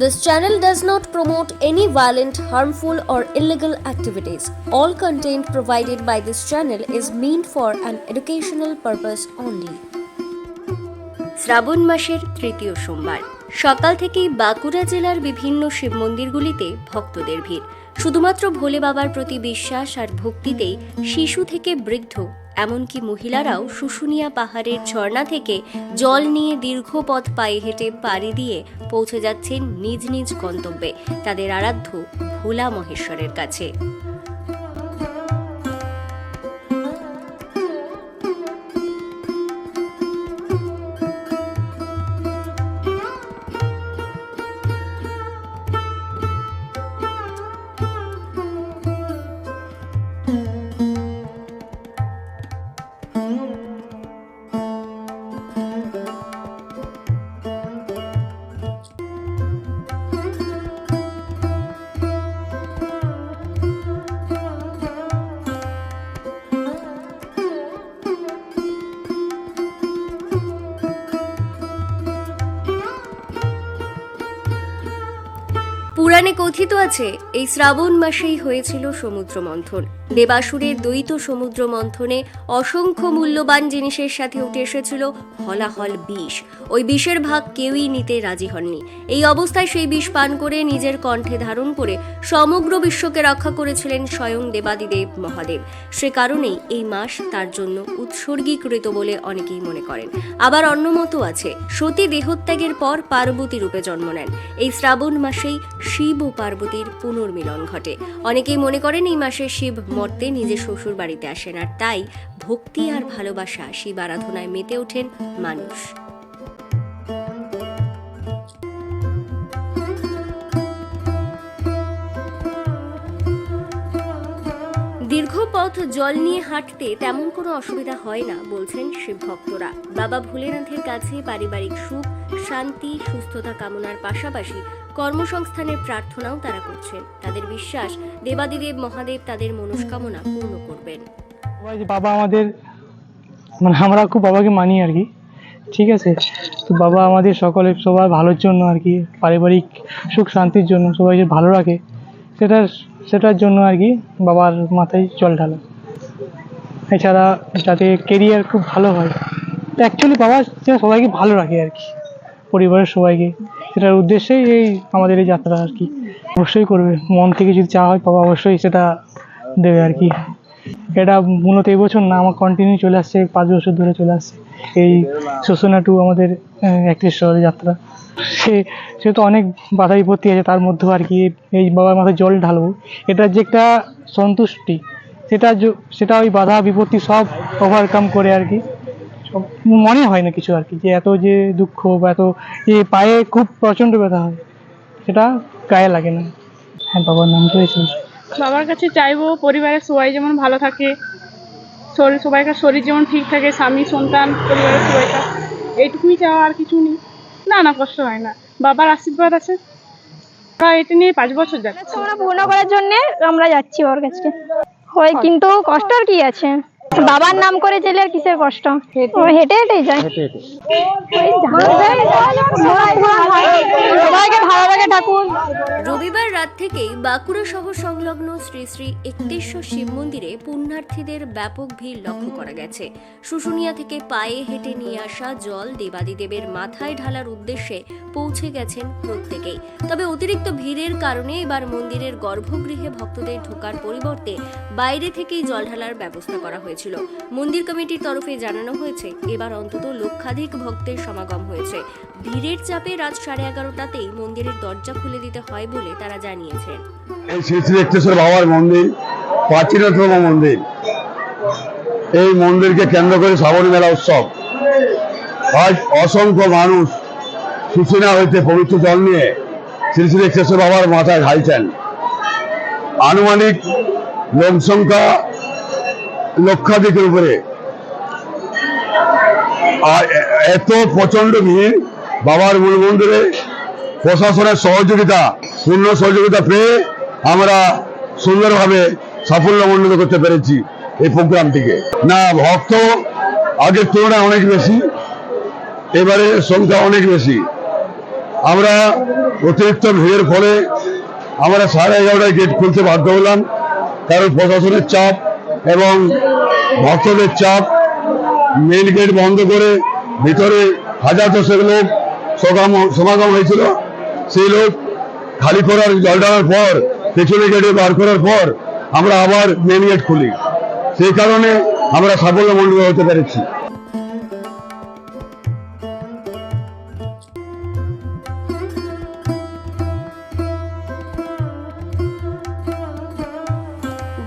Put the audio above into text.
This channel does not promote any violent, harmful, or illegal activities. All content provided by this channel is meant for an educational purpose only. শ্রাবণ মাসের তৃতীয় সোমবার সকাল থেকেই বাঁকুড়া জেলার বিভিন্ন শিব মন্দিরগুলিতে ভক্তদের ভিড় শুধুমাত্র ভোলে বাবার প্রতি বিশ্বাস আর ভক্তিতেই শিশু থেকে বৃদ্ধ এমনকি মহিলারাও শুশুনিয়া পাহাড়ের ঝর্ণা থেকে জল নিয়ে দীর্ঘ পথ পায়ে হেঁটে পাড়ি দিয়ে পৌঁছে যাচ্ছেন নিজ নিজ গন্তব্যে, তাদের আরাধ্য ভোলা মহেশ্বরের কাছে। পুরাণে কথিত আছে এই শ্রাবণ মাসেই হয়েছিল সমুদ্র মন্থন দেবাসুরের দ্বৈত সমুদ্র মন্থনে অসংখ্য মূল্যবান জিনিসের সাথে উঠে এসেছিল হলাহল বিষ। ওই বিষের ভাগ কেউই নিতে রাজি হননি। এই অবস্থায় সেই বিষ পান করে নিজের কণ্ঠে ধারণ করে সমগ্র বিশ্বকে রক্ষা করেছিলেন স্বয়ং দেবাদিদেব মহাদেব। সে কারণেই এই মাস তার জন্য উৎসর্গীকৃত বলে অনেকেই মনে করেন। আবার অন্য মতো আছে। সতী দেহত্যাগের পর পার্বতী রূপে জন্ম নেন। এই শ্রাবণ মাসেই শিব ও পার্বতীর পুনর্মিলন ঘটে। অনেকেই মনে করেন এই মাসে শিব মর্তে নিজের শ্বশুর বাড়িতে আসেন আর তাই ভক্তি আর ভালোবাসা শিব আরাধনায় মেতে ওঠেন মানুষ। দীর্ঘ পথ জল নিয়ে হাঁটতে তেমন কোনো অসুবিধা হয় না, বলছেন শিব ভক্তরা। বাবা ভোলেনাথের কাছে পারিবারিক সুখ, শান্তি, সুস্থতা কামনার পাশাপাশি কর্মসংস্থানের প্রার্থনাও তারা করছেন। তাদের বিশ্বাস, দেবাদিদেব মহাদেব তাদের মনস্কামনা পূর্ণ করবেন। বাবা আমাদের মানে আমরা খুব বাবাকে মানি আর কি। ঠিক আছে? তো বাবা আমাদের সকলের, সবার ভালোর জন্য আর কি, পারিবারিক সুখ শান্তির জন্য সবাই যে ভালো রাখে। সেটা সেটার জন্য আর কি বাবার মাথায় জল ঢালা। এছাড়া যাতে কেরিয়ার খুব ভালো হয়। অ্যাকচুয়ালি বাবা সবাইকে ভালো রাখে আর কি। পরিবারের সবাইকে। সেটার উদ্দেশ্যেই এই আমাদের এই যাত্রা আর কি। অবশ্যই করবে। মন থেকে যদি চাওয়া হয়, বাবা অবশ্যই সেটা দেবে আর কি। এটা মূলত এই বছর না, আমার কন্টিনিউ চলে আসছে, পাঁচ বছর ধরে চলে আসছে। এই শোষণা টু আমাদের একত্রিশ শহরের যাত্রা। সে সে তো অনেক বাধা বিপত্তি আছে তার মধ্যেও আর কি। এই বাবার মাথায় জল ঢালবো। এটার যে একটা সন্তুষ্টি, সেটা সেটা ওই বাধা বিপত্তি সব ওভারকাম করে আর কি। মনে হয় না কিছু আর কি যে এত যে দুঃখ বা এত যে পায়ে খুব প্রচণ্ড ব্যথা হয় সেটা গায়ে লাগে না। হ্যাঁ বাবার নাম তো হয়েছে বাবার কাছে চাইব পরিবারের সবাই যেমন ভালো থাকে শরীর সবাইকার শরীর যেমন ঠিক থাকে স্বামী সন্তান পরিবারের সবাইকার এইটুকুই চাওয়া আর কিছু নেই। না না কষ্ট হয় না। বাবার আশীর্বাদ আছে। এটা নিয়ে পাঁচ বছর যাচ্ছে। আমরা পূর্ণ করার জন্য আমরা যাচ্ছি ওর কাছে। হয়। কিন্তু কষ্ট আর কি আছে? বাবার নাম করে গেলে আর কিসের কষ্ট? ও হেঁটে হেঁটেই যায়। সবাইকে ভালো লাগে ঠাকুর। রবিবার রাত থেকেই বাঁকুড়া শহর সংলগ্ন শ্রী শ্রী একতেশ্বর শিব মন্দিরে পুণ্যার্থীদের ব্যাপক ভিড় লক্ষ্য করা গেছে। শুশুনিয়া থেকে পায়ে হেঁটে নিয়ে আসা জল দেবাদিদেবের মাথায় ঢালার উদ্দেশ্যে পৌঁছে গেছেন প্রত্যেকেই। তবে অতিরিক্ত ভিড়ের কারণে এবার মন্দিরের গর্ভগৃহে ভক্তদের ঢোকার পরিবর্তে বাইরে থেকেই জল ঢালার ব্যবস্থা করা হয়েছিল। মন্দির কমিটির তরফে জানানো হয়েছে, এবার অন্তত লক্ষাধিক ভক্তের সমাগম হয়েছে। ভিড়ের চাপে রাত সাড়ে এগারোটাতেই মন্দিরের দরজা খুলে দিতে হয় বলে তারা জানিয়েছেন। এই শ্রী শ্রী একটেশ্বর বাবার মন্দির, প্রাচীনতম মন্দির। এই মন্দিরকে কেন্দ্র করে শ্রাবণ মেলা উৎসব। আজ অসংখ্য মানুষ সুচিনা হইতে পবিত্র জল নিয়ে শ্রী শ্রী একটেশ্বর বাবার মাথায় ঢালছেন। আনুমানিক লোক সংখ্যা লক্ষাধিকের উপরে। আর এত প্রচণ্ড ভিড়, বাবার মূল মন্দিরে প্রশাসনের সহযোগিতা, পূর্ণ সহযোগিতা পেয়ে আমরা সুন্দরভাবে সাফল্যমণ্ডিত করতে পেরেছি এই প্রোগ্রামটিকে। না, ভক্ত আগের তুলনায় অনেক বেশি, এবারে সংখ্যা অনেক বেশি। আমরা অতিরিক্ত ভিড়ের ফলে আমরা সাড়ে এগারোটায় গেট খুলতে বাধ্য হলাম, কারণ প্রশাসনের চাপ এবং ভক্তদের চাপ মেন গেট বন্ধ করে ভিতরে হাজার দশেক লোক সমাগম- হয়েছিল। সেই লোক খালি করার, জল ডালার পর পেছনে গেটে বার করার পর আমরা আবার মেইন গেট খুলি। সেই কারণে আমরা সাফল্যমণ্ডিত হতে পেরেছি।